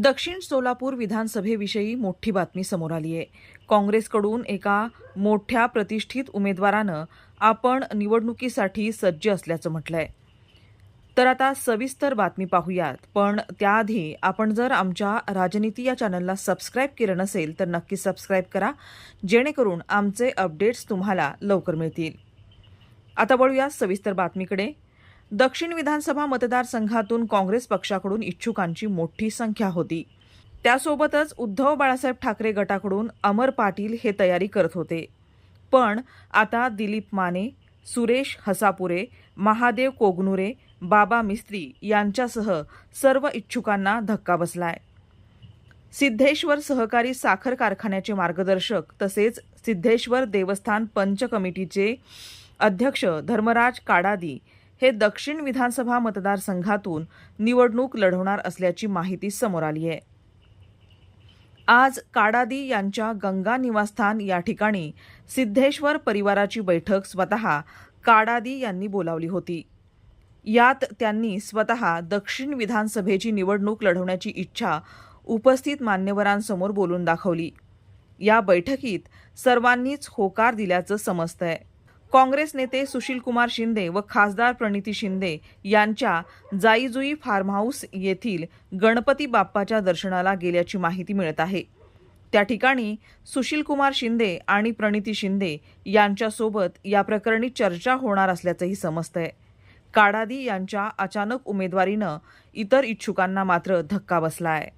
दक्षिण सोलापूर विधानसभेविषयी मोठी बातमी समोर आली आहे. काँग्रेसकडून एका मोठ्या प्रतिष्ठित उमेदवारानं आपण निवडणुकीसाठी सज्ज असल्याचं म्हटलंय. तर आता सविस्तर बातमी पाहूयात. पण त्याआधी आपण जर आमच्या राजनीती या चॅनलला सबस्क्राईब केलं नसेल तर नक्की सबस्क्राईब करा. जेणेकरून आमचे अपडेट्स तुम्हाला लवकर मिळतील. आता वळूया सविस्तर बातमीकडे. दक्षिण विधानसभा मतदारसंघातून काँग्रेस पक्षाकडून इच्छुकांची मोठी संख्या होती. त्यासोबतच उद्धव बाळासाहेब ठाकरे गटाकडून अमर पाटील हे तयारी करत होते. पण आता दिलीप माने सुरेश हसापुरे महादेव कोगनुरे बाबा मिस्त्री यांच्यासह सर्व इच्छुकांना धक्का बसलाय. सिद्धेश्वर सहकारी साखर कारखान्याचे मार्गदर्शक तसेच सिद्धेश्वर देवस्थान पंच कमिटीचे अध्यक्ष धर्मराज काडादी हे दक्षिण विधानसभा मतदारसंघातून निवडणूक लढवणार असल्याची माहिती समोर आली आहे. आज काडादी यांच्या गंगा निवासस्थान या ठिकाणी सिद्धेश्वर परिवाराची बैठक स्वतः काडादी यांनी बोलावली होती. यात त्यांनी स्वतः दक्षिण विधानसभेची निवडणूक लढवण्याची इच्छा उपस्थित मान्यवरांसमोर बोलून दाखवली. या बैठकीत सर्वांनीच होकार दिल्याचं समजतंय. काँग्रेस नेते सुशीलकुमार शिंदे व खासदार प्रणिती शिंदे यांच्या जाईजुई फार्म हाऊस येथील गणपती बाप्पाच्या दर्शनाला गेल्याची माहिती मिळत आहे. त्या ठिकाणी सुशीलकुमार शिंदे आणि प्रणिती शिंदे यांच्यासोबत या प्रकरणी चर्चा होणार असल्याचंही समजतंय. काडादी यांच्या अचानक उमेदवारीनं इतर इच्छुकांना मात्र धक्का बसला आहे